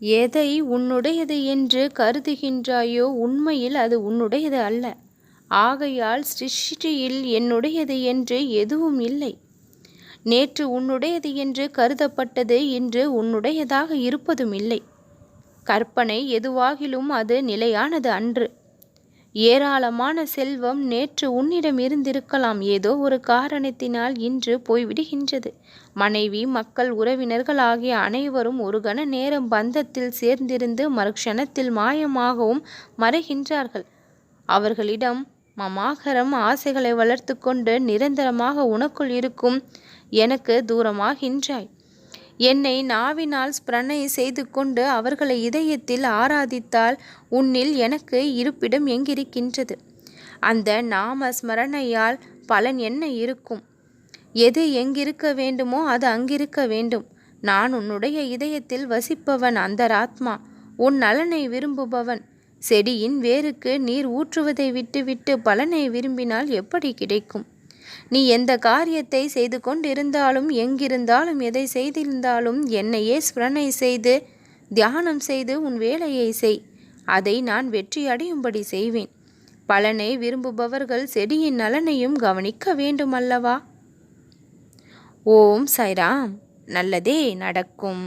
எதை உன்னுடையது என்று கருதுகின்றாயோ உண்மையில் அது உன்னுடையது அல்ல. ஆகையால் சிருஷ்டியில் என்னுடையது என்று எதுவும் இல்லை. நேற்று உன்னுடையது என்று கருதப்பட்டது இன்று உன்னுடையதாக இருப்பதும் இல்லை. கற்பனை எதுவாகிலும் அது நிலையானது அன்று. ஏராளமான செல்வம் நேற்று உன்னிடம் இருந்திருக்கலாம். ஏதோ ஒரு காரணத்தினால் இன்று போய்விடுகின்றது. மனைவி மக்கள் உறவினர்கள் ஆகிய அனைவரும் ஒரு கண நேரம் பந்தத்தில் சேர்ந்திருந்து மறுக்ஷணத்தில் மாயமாகவும் மறைகின்றார்கள். அவர்களிடம் மமாகரம் ஆசைகளை வளர்த்து கொண்டு நிரந்தரமாக உனக்குள் இருக்கும் எனக்கு தூரமாகின்றாய். என்னை நாவினால் ஸ்பிரணை செய்து கொண்டு அவர்களை இதயத்தில் ஆராதித்தால் உன்னில் எனக்கு இருப்பிடம் எங்கிருக்கின்றது. அந்த நாம ஸ்மரணையால் பலன் என்ன இருக்கும்? எது எங்கிருக்க வேண்டுமோ அது அங்கிருக்க வேண்டும். நான் உன்னுடைய இதயத்தில் வசிப்பவன் அந்தராத்மா. உன் நலனை விரும்புபவன். செடியின் வேருக்கு நீர் ஊற்றுவதை விட்டுவிட்டு பலனை விரும்பினால் எப்படி கிடைக்கும்? நீ எந்த காரியத்தை செய்து கொண்டிருந்தாலும் எங்கிருந்தாலும் எதை செய்திருந்தாலும் என்னையே ஸ்மரணை செய்து தியானம் செய்து உன் வேலையை செய். அதை நான் வெற்றி அடையும்படி செய்வேன். பலனை விரும்புபவர்கள் செடியின் நலனையும் கவனிக்க வேண்டுமல்லவா? ஓம் சைராம். நல்லதே நடக்கும்.